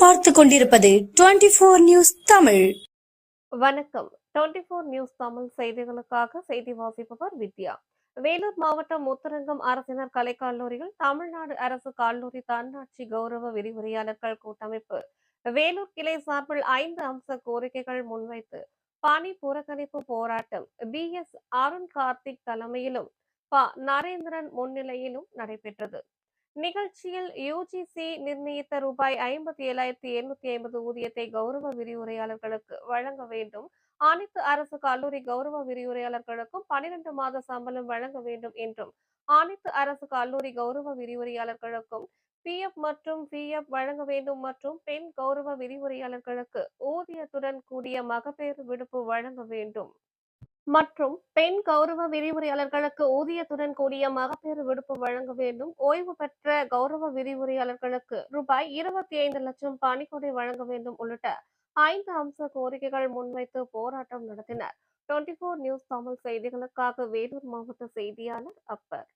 பார்த்து கொண்டிருப்பது twenty four news Tamil. வணக்கம். டுவெண்டி போர் நியூஸ் தமிழ் செய்திகளுக்காக செய்தி வாசிப்பவர் வித்யா. வேலூர் மாவட்டம் முத்தரங்கம் அரசினர் கலைக்கல்லூரியில் தமிழ்நாடு அரசு கல்லூரி தன்னாட்சி கௌரவ விரிவுரையாளர்கள் கூட்டமைப்பு வேலூர் கிளை சார்பில் ஐந்து அம்ச கோரிக்கைகள் முன்வைத்து பணி புறக்கணிப்பு போராட்டம் பி எஸ் அருண் கார்த்திக் தலைமையிலும் ப. நரேந்திரன் முன்னிலையிலும் நடைபெற்றது. நிகழ்ச்சியில் யுஜிசி நிர்ணயித்த ரூபாய் ஐம்பத்தி ஏழாயிரத்தி எண்ணூத்தி ஐம்பது ஊதியத்தை கௌரவ விரிவுரையாளர்களுக்கு வழங்க வேண்டும். அனைத்து அரசு கல்லூரி கௌரவ விரிவுரையாளர்களுக்கும் பனிரெண்டு மாத சம்பளம் வழங்க வேண்டும் என்றும் அனைத்து அரசு கல்லூரி கௌரவ விரிவுரையாளர்களுக்கும் பிஎஃப் மற்றும் பிஎஃப் வழங்க வேண்டும் மற்றும் பெண் கௌரவ விரிவுரையாளர்களுக்கு ஊதியத்துடன் கூடிய மகப்பேறு விடுப்பு வழங்க வேண்டும். மற்றும் பெண் கௌரவ விரிவுரையாளர்களுக்கு ஊதியத்துடன் கூடிய மகப்பேறு விடுப்பு வழங்க வேண்டும். ஓய்வு பெற்ற கௌரவ விரிவுரையாளர்களுக்கு ரூபாய் இருபத்தி ஐந்து லட்சம் பணிக்கொடை வழங்க வேண்டும் உள்ளிட்ட ஐந்து அம்ச கோரிக்கைகள் முன்வைத்து போராட்டம் நடத்தினர். டுவெண்டி ஃபோர் நியூஸ் தமிழ் செய்திகளுக்காக வேலூர் மாவட்ட செய்தியாளர் அப்பர்.